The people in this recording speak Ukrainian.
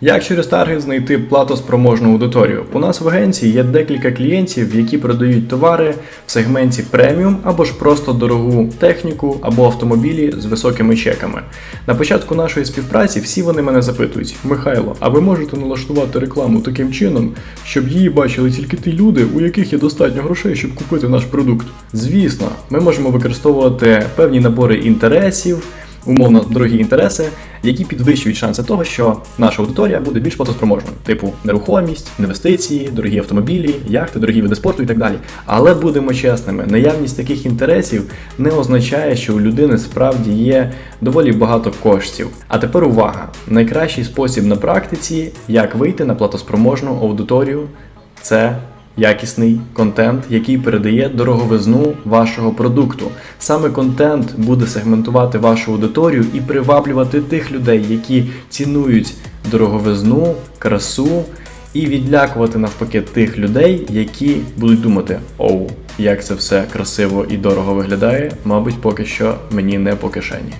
Як через таргет знайти платоспроможну аудиторію? У нас в агенції є декілька клієнтів, які продають товари в сегменті преміум або ж просто дорогу техніку або автомобілі з високими чеками. На початку нашої співпраці всі вони мене запитують: Михайло, а ви можете налаштувати рекламу таким чином, щоб її бачили тільки ті люди, у яких є достатньо грошей, щоб купити наш продукт? Звісно, ми можемо використовувати певні набори інтересів умовно дорогі інтереси, які підвищують шанси того, що наша аудиторія буде більш платоспроможною, типу нерухомість, інвестиції, дорогі автомобілі, яхти, дорогі види спорту і так далі. Але будемо чесними, наявність таких інтересів не означає, що у людини справді є доволі багато коштів. А тепер увага! Найкращий спосіб на практиці, як вийти на платоспроможну аудиторію, це якісний контент, який передає дороговизну вашого продукту. Саме контент буде сегментувати вашу аудиторію і приваблювати тих людей, які цінують дороговизну, красу, і відлякувати навпаки тих людей, які будуть думати: оу, як це все красиво і дорого виглядає, мабуть, поки що мені не по кишені.